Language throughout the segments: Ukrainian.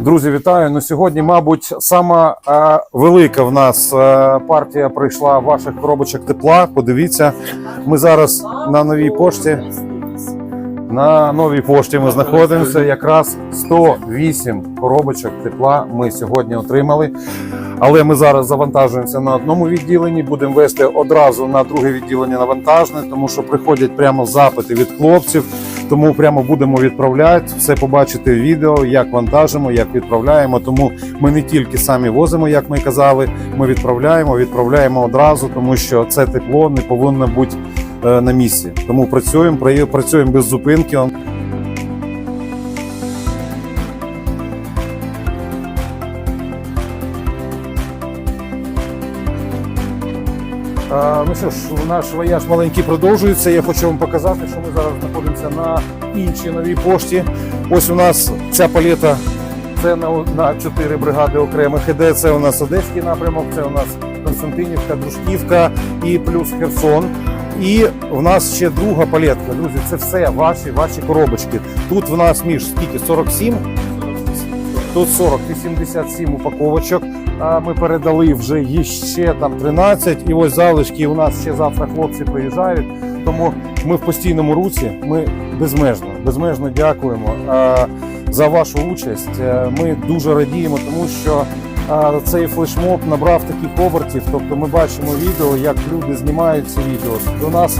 Друзі, вітаю. Ну сьогодні, мабуть, сама е, велика в нас е, партія прийшла ваших коробочок тепла. Подивіться, ми зараз на новій пошті. На новій пошті ми знаходимося. Якраз 108 коробочок тепла ми сьогодні отримали. Але ми зараз завантажуємося на одному відділенні, будемо вести одразу на друге відділення навантажне, тому що приходять прямо запити від хлопців. Тому прямо будемо відправляти все побачити в відео, як вантажимо, як відправляємо. Тому ми не тільки самі возимо, як ми казали. Ми відправляємо, відправляємо одразу, тому що це тепло не повинно бути е, на місці. Тому працюємо, працюємо без зупинки. Ну що ж, наш вояж маленький продовжується. Я хочу вам показати, що ми зараз знаходимося на іншій новій пошті. Ось у нас ця палета. Це на, 4 бригади окремих іде. Це у нас Одеський напрямок, це у нас Константинівка, Дружківка і плюс Херсон. І в нас ще друга палетка. Друзі, це все ваші, ваші коробочки. Тут в нас між скільки 47 Тут 40, 87 упаковочок. Ми передали вже є ще там 13. І ось залишки у нас ще завтра хлопці приїжджають. Тому ми в постійному руці. Ми безмежно, безмежно дякуємо за вашу участь. Е, Ми дуже радіємо, тому що цей флешмоб набрав таких обертів. Тобто ми бачимо відео, як люди знімають ці відео. До нас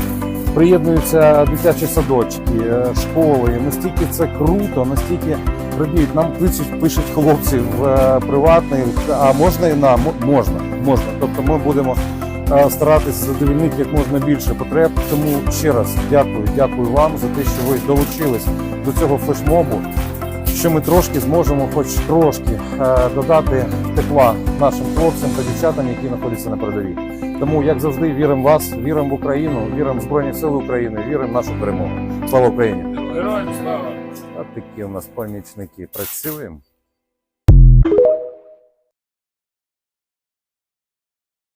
приєднуються дитячі садочки, е, школи. Настільки це круто, настільки радіють. Нам пишуть, пишуть хлопці в е, приватний, а можна і нам можна, можна. Тобто ми будемо е, старатися задовільнити як можна більше потреб. Тому ще раз дякую, дякую вам за те, що ви долучились до цього флешмобу. Що ми трошки зможемо, хоч трошки, е, додати тепла нашим хлопцям та дівчатам, які знаходяться на передовій. Тому, як завжди, віримо в вас, віримо в Україну, віримо в Збройні Сили України, віримо в нашу перемогу. Слава Україні! Героям слава! А такі у нас помічники працюємо.